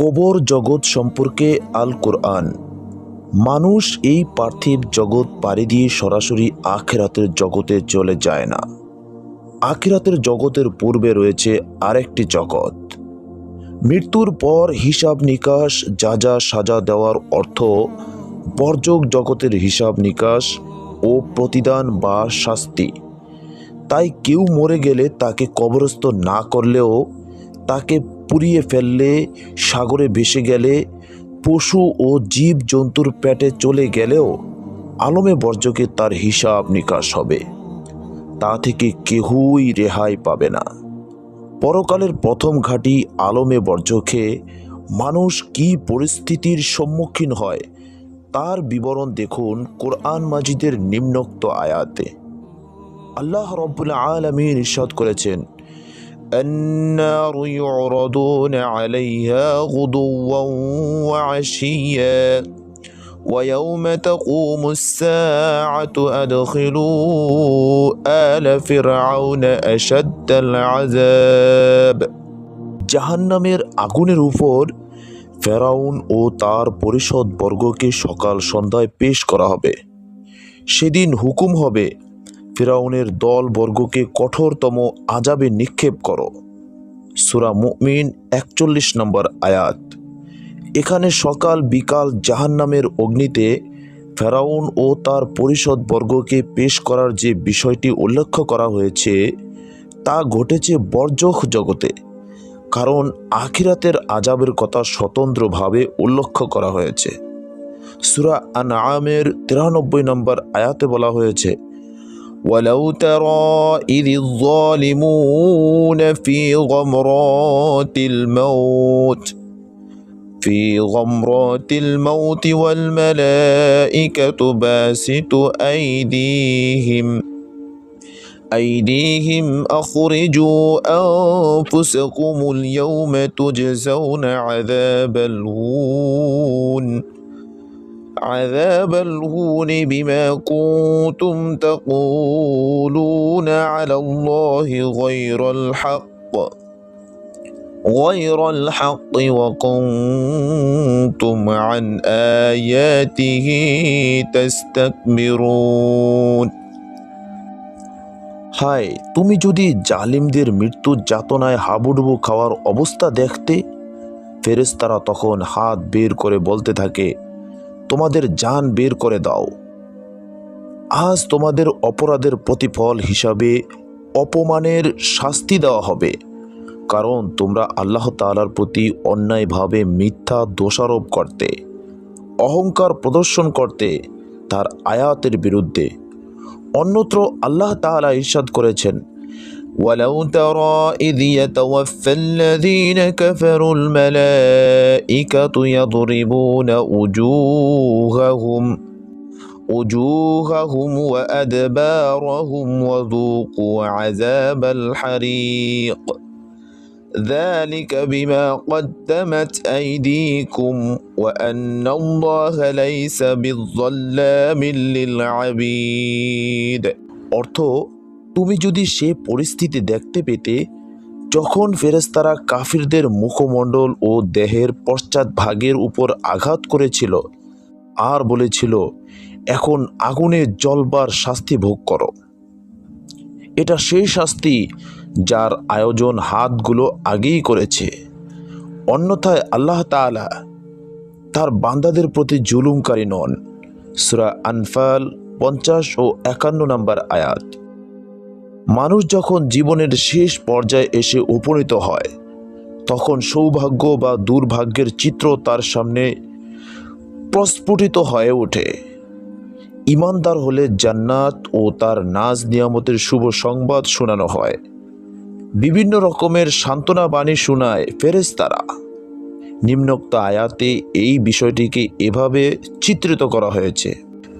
কবর জগৎ সম্পর্কে আল কোরআন মানুষ এই পার্থিব জগৎ পাড়ি দিয়ে সরাসরি আখেরাতের জগতে চলে যায় না। আখিরাতের জগতের পূর্বে রয়েছে আরেকটি জগৎ। মৃত্যুর পর হিসাব নিকাশ, যা যা সাজা দেওয়ার অর্থ, বর্জক জগতের হিসাব নিকাশ ও প্রতিদান বা শাস্তি। তাই কেউ মরে গেলে তাকে কবরস্থ না করলেও তাকে পুড়িয়ে ফেললে, সাগরে ভেসে গেলে, পশু ও জীব জন্তুর পেটে চলে গেলেও আলমে বর্জকে তার হিসাব নিকাশ হবে। তা থেকে কেহই রেহাই পাবে না। পরকালের প্রথম ঘাঁটি আলমে বর্জকে মানুষ কি পরিস্থিতির সম্মুখীন হয়, তার বিবরণ দেখুন কোরআন মাজিদের নিম্নোক্ত আয়াতে। আল্লাহ রব্বুল আলমিন ইরশাদ করেছেন النار يعرضون عليها غدوا وعشيا ويوم تقوم الساعة أدخلوا آل فرعون أشد العذاب জাহান্নামের আগুনের উপর ফেরাউন ও তার পরিষদ বর্গকে সকাল সন্ধ্যায় পেশ করা হবে সেদিন হুকুম হবে ফেরাউনের দল বর্গকে কঠোরতম আজাবে নিক্ষেপ করো। সুরা মুমিন একচল্লিশ নম্বর আয়াত। এখানে সকাল বিকাল জাহান্নামের অগ্নিতে ফেরাউন ও তার পরিষদ বর্গকে পেশ করার যে বিষয়টি উল্লেখ করা হয়েছে, তা ঘটেছে বর্জক জগতে। কারণ আখিরাতের আজাবের কথা স্বতন্ত্রভাবে উল্লেখ করা হয়েছে। সুরা আনআমের তিরানব্বই নম্বর আয়াতে বলা হয়েছে ولو ترى إذ الظالمون في غمرات الموت في غمرات الموت والملائكة باسط أيديهم أيديهم أخرجوا أنفسكم اليوم تجزون عذاب الهون عذاب الهون بما كنتم تقولون على الله غير الحق غير الحق وكنتم عن آياته تستكبرون হায় তুমি যদি জালিমদের মৃত্যুর যাতনায় হাবুডুবু খাওয়ার অবস্থা দেখতে ফেরেশতারা তখন হাত বের করে বলতে থাকে তোমাদের জান বের করে দাও। আজ তোমাদের অপরাধের প্রতিফল হিসাবে অপমানের শাস্তি দেওয়া হবে। কারণ তোমরা আল্লাহ তাআলার প্রতি অন্যায়ভাবে মিথ্যা দোষারোপ করতে, অহংকার প্রদর্শন করতে, তার আয়াতের বিরুদ্ধে। অন্যত্র আল্লাহ তাআলা ইরশাদ করেছেন ولو ترى إذ يتوفى الذين كفروا الملائكة يضربون وجوههم وجوههم وأدبارهم وذوقوا عذاب الحريق ذلك بما قدمت أيديكم وأن الله ليس بالظلام للعبيد অর্থ তুমি যদি সে পরিস্থিতি দেখতে পেতে, যখন ফেরেস্তারা কাফিরদের মুখমণ্ডল ও দেহের পশ্চাৎ ভাগের উপর আঘাত করেছিল, আর বলেছিল, এখন আগুনে জলবার শাস্তি ভোগ করো। এটা সেই শাস্তি যার আয়োজন হাতগুলো আগেই করেছে। অন্যথায় আল্লাহ তাআলা তার বান্দাদের প্রতি জুলুমকারী নন। সুরা আনফাল পঞ্চাশ ও একান্ন নম্বর আয়াত। মানুষ যখন জীবনের শেষ পর্যায়ে এসে উপনীত হয়, তখন সৌভাগ্য বা দুর্ভাগ্যের চিত্র তার সামনে প্রস্ফুটিত হয়ে ওঠে। ইমানদার হলে জান্নাত ও তার নাজ নিয়ামতের শুভ সংবাদ শোনানো হয়। বিভিন্ন রকমের সান্ত্বনা বাণী শোনায় ফেরেশতারা। নিম্নোক্ত আয়াতে এই বিষয়টিকে এভাবে চিত্রিত করা হয়েছে।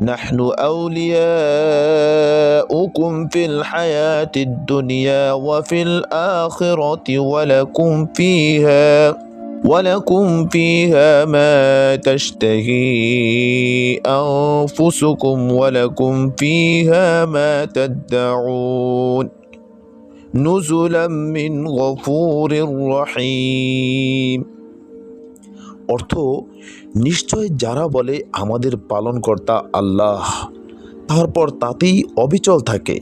نحن يبلوكم في الحياة الدنيا وفي الآخرة ولكم فيها ولكم فيها ما تشتهي أنفسكم ولكم فيها ما تدعون. نزلا من غفور رحيم. অর্থ, নিশ্চয় যারা বলে আমাদের পালনকর্তা আল্লাহ, তারপর তাতেই অবিচল থাকে।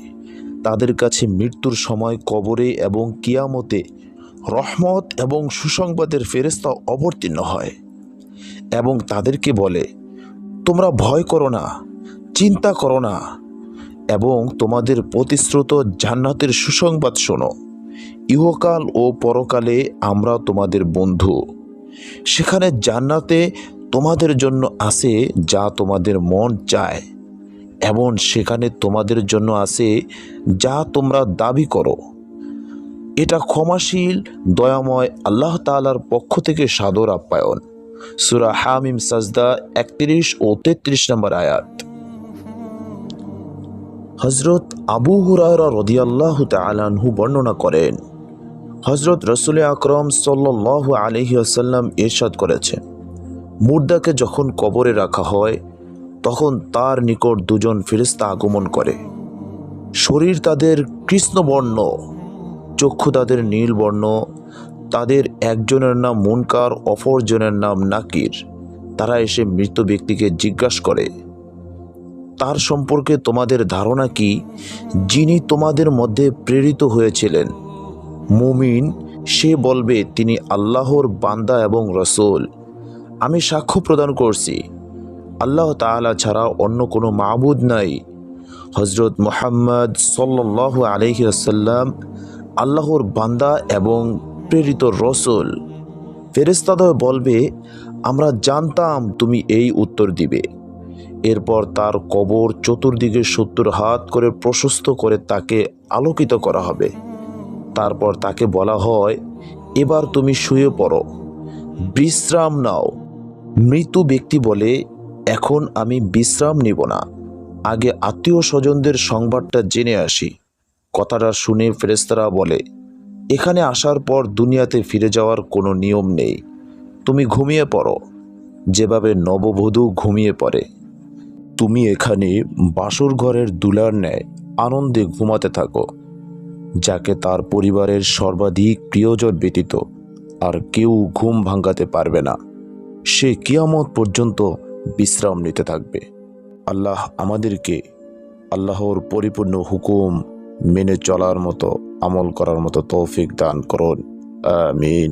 তাদের কাছে মৃত্যুর সময় কবরে এবং কিয়ামতে রহমত এবং সুসংবাদের ফেরেস্তা অবতীর্ণ হয় এবং তাদেরকে বলে, তোমরা ভয় করো না, চিন্তা করো না এবং তোমাদের প্রতিশ্রুত জান্নাতের সুসংবাদ শোনো। ইহকাল ও পরকালে আমরা তোমাদের বন্ধু। সেখানে জান্নাতে তোমাদের জন্য আছে যা তোমাদের মন চায়, এবং সেখানে তোমাদের জন্য আছে যা তোমরা দাবি করো। এটা ক্ষমাশীল, দয়াময় আল্লাহ তাআলার পক্ষ থেকে সাদর আপ্যায়ন। সুরা হামিম সাজদা একত্রিশ ও তেত্রিশ নম্বর আয়াত। হজরত আবু হুরায়রা রদিয়াল্লাহ তালানহু বর্ণনা করেন হজরত রসুল আকরম সাল্লাহ আলহি আসাল্লাম ইরশাদ করেছেন মুর্দাকে যখন কবরে রাখা হয়, তখন তার নিকট দুজন ফেরেস্তা আগমন করে। শরীর তাদের কৃষ্ণবর্ণ, চক্ষু তাদের নীলবর্ণ, তাদের একজনের নাম মুনকার, অপরজনের নাম নাকির। তারা এসে মৃত ব্যক্তিকে জিজ্ঞাসা করে, তার সম্পর্কে তোমাদের ধারণা কি যিনি তোমাদের মধ্যে প্রেরিত হয়েছিলেন? মুমিন, সে বলবে, তিনি আল্লাহর বান্দা এবং রসুল। আমি সাক্ষ্য প্রদান করছি। আল্লাহ তাআলা ছাড়া অন্য কোনো মাবুদ নাই। হজরত মোহাম্মদ সাল্লাহ আলহি আসাল্লাম আল্লাহর বান্দা এবং প্রেরিত রসুল। ফেরেস্তাদয় বলবে, আমরা জানতাম তুমি এই উত্তর দিবে। এরপর তার কবর চতুর্দিকে সত্তর হাত করে প্রশস্ত করে তাকে আলোকিত করা হবে। তারপর তাকে বলা হয়, এবার তুমি শুয়ে পড়ো। বিশ্রাম নাও। মৃত ব্যক্তি বলে, এখন আমি বিশ্রাম নিব না। আগে আত্মীয় স্বজনদের সংবাদটা জেনে আসি। কথাটা শুনে ফেরেস্তারা বলে, এখানে আসার পর দুনিয়াতে ফিরে যাওয়ার কোনো নিয়ম নেই। তুমি ঘুমিয়ে পড়ো। যেভাবে নববধূ ঘুমিয়ে পড়ে। তুমি এখানে বাসর ঘরের দুলার ন্যায় আনন্দে ঘুমাতে থাকো। যাকে তার পরিবারের সর্বাধিক প্রিয়জন ব্যতীত আর কেউ ঘুম ভাঙ্গাতে পারবে না। সে কিয়ামত পর্যন্ত বিশ্রাম নিতে থাকবে। আল্লাহ আমাদেরকে আল্লাহর পরিপূর্ণ হুকুম মেনে চলার মতো, আমল করার মতো তৌফিক দান করুন। আমিন।